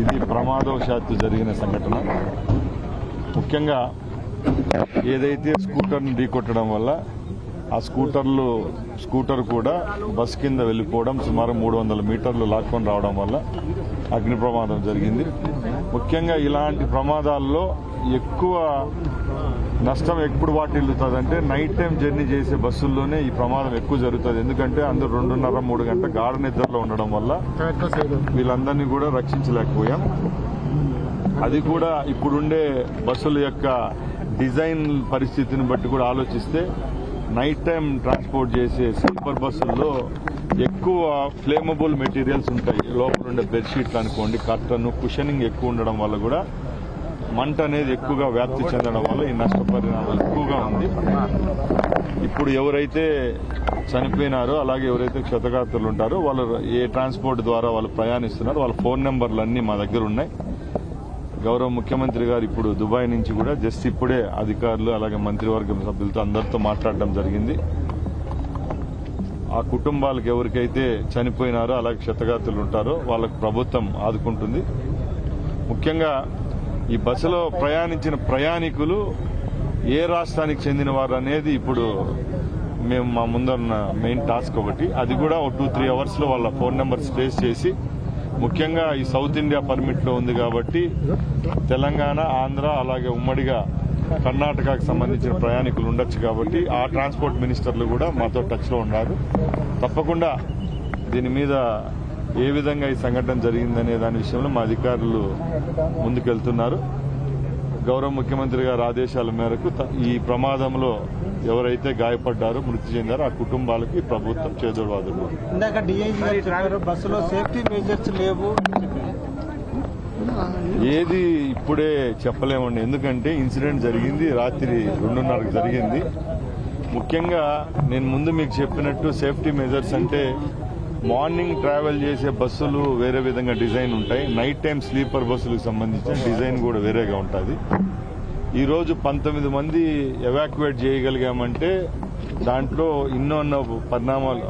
ఇది ప్రమాదవశాత్తు జరిగిన సంఘటన. ముఖ్యంగా ఏదైతే స్కూటర్ని ఢీకొట్టడం వల్ల ఆ స్కూటర్లు స్కూటర్ కూడా బస్ కింద వెళ్ళిపోవడం సుమారు మూడు వందల మీటర్లు లాక్కొని రావడం వల్ల అగ్ని ప్రమాదం జరిగింది. ముఖ్యంగా ఇలాంటి ప్రమాదాల్లో ఎక్కువ నష్టం ఎప్పుడు వాటిల్లుతుంది అంటే నైట్ టైం జర్నీ చేసే బస్సుల్లోనే ఈ ప్రమాదం ఎక్కువ జరుగుతుంది. ఎందుకంటే అందరూ రెండున్నర మూడు గంటల గాఢ నిద్రలో ఉండడం వల్ల వీళ్ళందరినీ కూడా రక్షించలేకపోయాం. అది కూడా ఇప్పుడుండే బస్సుల యొక్క డిజైన్ పరిస్థితిని బట్టి కూడా ఆలోచిస్తే నైట్ టైం ట్రాన్స్పోర్ట్ చేసే స్లీపర్ బస్సుల్లో ఎక్కువ ఫ్లేమబుల్ మెటీరియల్స్ ఉంటాయి. లోపల ఉండే బెడ్షీట్లు అనుకోండి కర్టన్ కుషనింగ్ ఎక్కువ ఉండడం వల్ల కూడా మంట అనేది ఎక్కువగా వ్యాప్తి చెందడం వల్ల ఈ పరిణామాలు ఎక్కువగా ఉంది. ఇప్పుడు ఎవరైతే చనిపోయినారో అలాగే ఎవరైతే క్షతగాత్రులు ఉంటారో వాళ్ళు ఏ ట్రాన్స్పోర్ట్ ద్వారా వాళ్ళు ప్రయాణిస్తున్నారో వాళ్ళ ఫోన్ నెంబర్లు అన్నీ మా దగ్గర ఉన్నాయి. గౌరవ ముఖ్యమంత్రి గారు ఇప్పుడు దుబాయ్ నుంచి కూడా జస్ట్ ఇప్పుడే అధికారులు అలాగే మంత్రివర్గం సభ్యులతో అందరితో మాట్లాడడం జరిగింది. ఆ కుటుంబాలకు ఎవరికైతే చనిపోయినారో అలాగే క్షతగాత్రులు ఉంటారో వాళ్ళకు ప్రభుత్వం ఆదుకుంటుంది. ముఖ్యంగా ఈ బస్సులో ప్రయాణించిన ప్రయాణికులు ఏ రాష్ట్రానికి చెందిన వారు అనేది ఇప్పుడు మేము మా ముందన్న మెయిన్ టాస్క్ ఒకటి అది కూడా ఒక టూ త్రీ అవర్స్లో వాళ్ళ ఫోన్ నెంబర్స్ ట్రేస్ చేసి ముఖ్యంగా ఈ సౌత్ ఇండియా పర్మిట్లో ఉంది కాబట్టి తెలంగాణ ఆంధ్ర అలాగే ఉమ్మడిగా కర్ణాటకకు సంబంధించిన ప్రయాణికులు ఉండొచ్చు కాబట్టి ఆ ట్రాన్స్పోర్ట్ మినిస్టర్లు కూడా మాతో టచ్లో ఉన్నారు. తప్పకుండా దీని మీద ఏ విధంగా ఈ సంఘటన జరిగిందనే దాని విషయంలో మా అధికారులు ముందుకెళ్తున్నారు. గౌరవ ముఖ్యమంత్రి గారి ఆదేశాల మేరకు ఈ ప్రమాదంలో ఎవరైతే గాయపడ్డారో మృతి చెందారో ఆ కుటుంబాలకి ప్రభుత్వం చేదోడు ఇందాక డిఐజీ గారు చెప్పారు బస్సులో సేఫ్టీ మెజర్స్ లేవు. ఏది ఇప్పుడే చెప్పలేమండి. ఎందుకంటే ఇన్సిడెంట్ జరిగింది రాత్రి రెండున్నరకు జరిగింది. ముఖ్యంగా నేను ముందు మీకు చెప్పినట్టు సేఫ్టీ మెజర్స్ అంటే మార్నింగ్ ట్రావెల్ చేసే బస్సులు వేరే విధంగా డిజైన్ ఉంటాయి. నైట్ టైం స్లీపర్ బస్సులకు సంబంధించిన డిజైన్ కూడా వేరేగా ఉంటుంది. ఈ రోజు పంతొమ్మిది మంది ఎవాక్యువేట్ చేయగలిగామంటే దాంట్లో ఎన్నో పరిణామాలు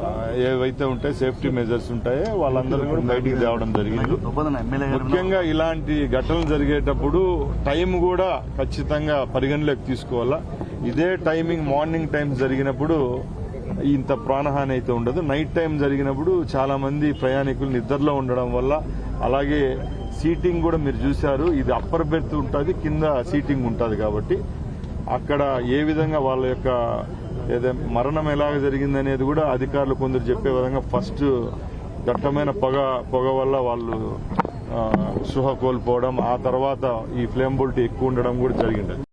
ఏవైతే ఉంటాయి సేఫ్టీ మెజర్స్ ఉంటాయో వాళ్ళందరూ కూడా బయటికి తేవడం జరిగింది. ముఖ్యంగా ఇలాంటి ఘటనలు జరిగేటప్పుడు టైం కూడా ఖచ్చితంగా పరిగణలోకి తీసుకోవాలా. ఇదే టైమింగ్ మార్నింగ్ టైం జరిగినప్పుడు ఇంత ప్రాణహాని అయితే ఉండదు. నైట్ టైం జరిగినప్పుడు చాలా మంది ప్రయాణికులు నిద్రలో ఉండడం వల్ల అలాగే సీటింగ్ కూడా మీరు చూశారు. ఇది అప్పర్ బెర్త్ ఉంటుంది కింద సీటింగ్ ఉంటుంది కాబట్టి అక్కడ ఏ విధంగా వాళ్ళ యొక్క ఏదో మరణం ఎలాగ జరిగిందనేది కూడా అధికారులు కొందరు చెప్పే విధంగా ఫస్ట్ దట్టమైన పొగ పొగ వల్ల వాళ్ళు సుహ కోల్పోవడం ఆ తర్వాత ఈ ఫ్లేమ్ ఫ్లేమబిలిటీ ఎక్కువ ఉండడం కూడా జరిగింది.